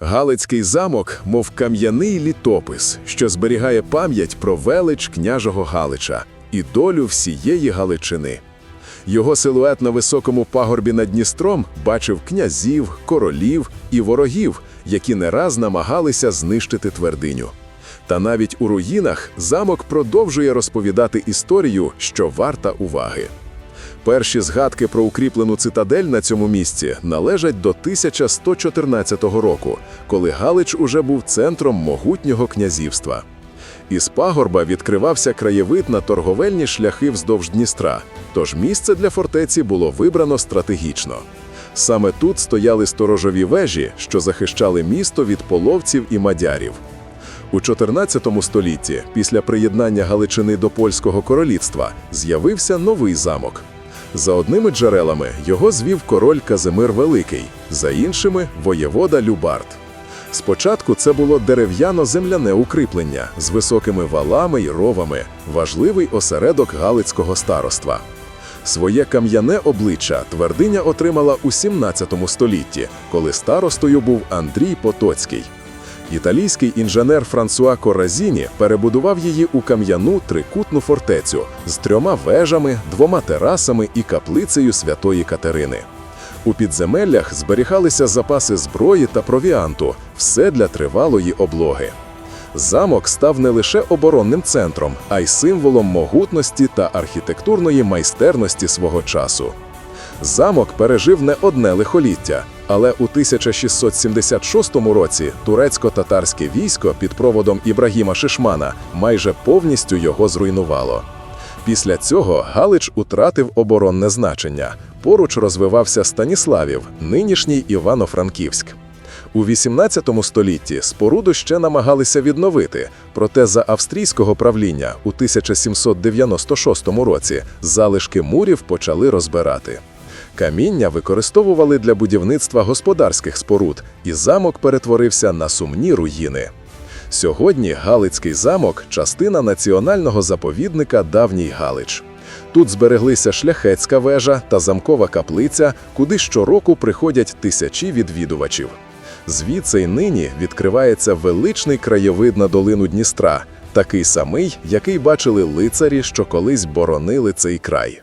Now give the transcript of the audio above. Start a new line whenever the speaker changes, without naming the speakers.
Галицький замок, мов кам'яний літопис, що зберігає пам'ять про велич княжого Галича і долю всієї Галичини. Його силует на високому пагорбі над Дністром бачив князів, королів і ворогів, які не раз намагалися знищити твердиню. Та навіть у руїнах замок продовжує розповідати історію, що варта уваги. Перші згадки про укріплену цитадель на цьому місці належать до 1114 року, коли Галич уже був центром могутнього князівства. Із пагорба відкривався краєвид на торговельні шляхи вздовж Дністра, тож місце для фортеці було вибрано стратегічно. Саме тут стояли сторожові вежі, що захищали місто від половців і мадярів. У 14 столітті, після приєднання Галичини до польського королівства, з'явився новий замок. За одними джерелами його звів король Казимир Великий, за іншими воєвода Любард. Спочатку це було дерев'яно-земляне укріплення з високими валами й ровами, важливий осередок Галицького староства. Своє кам'яне обличчя твердиня отримала у 17 столітті, коли старостою був Андрій Потоцький. Італійський інженер Франсуа Коразіні перебудував її у кам'яну трикутну фортецю з трьома вежами, двома терасами і каплицею святої Катерини. У підземеллях зберігалися запаси зброї та провіанту, все для тривалої облоги. Замок став не лише оборонним центром, а й символом могутності та архітектурної майстерності свого часу. Замок пережив не одне лихоліття, але у 1676 році турецько-татарське військо під проводом Ібрагіма Шишмана майже повністю його зруйнувало. Після цього Галич утратив оборонне значення. Поруч розвивався Станіславів, нинішній Івано-Франківськ. У 18 столітті споруду ще намагалися відновити, проте за австрійського правління у 1796 році залишки мурів почали розбирати. Каміння використовували для будівництва господарських споруд, і замок перетворився на сумні руїни. Сьогодні Галицький замок частина національного заповідника Давній Галич. Тут збереглися шляхетська вежа та замкова каплиця, куди щороку приходять тисячі відвідувачів. Звідси й нині відкривається величний краєвид на долину Дністра, такий самий, який бачили лицарі, що колись боронили цей край.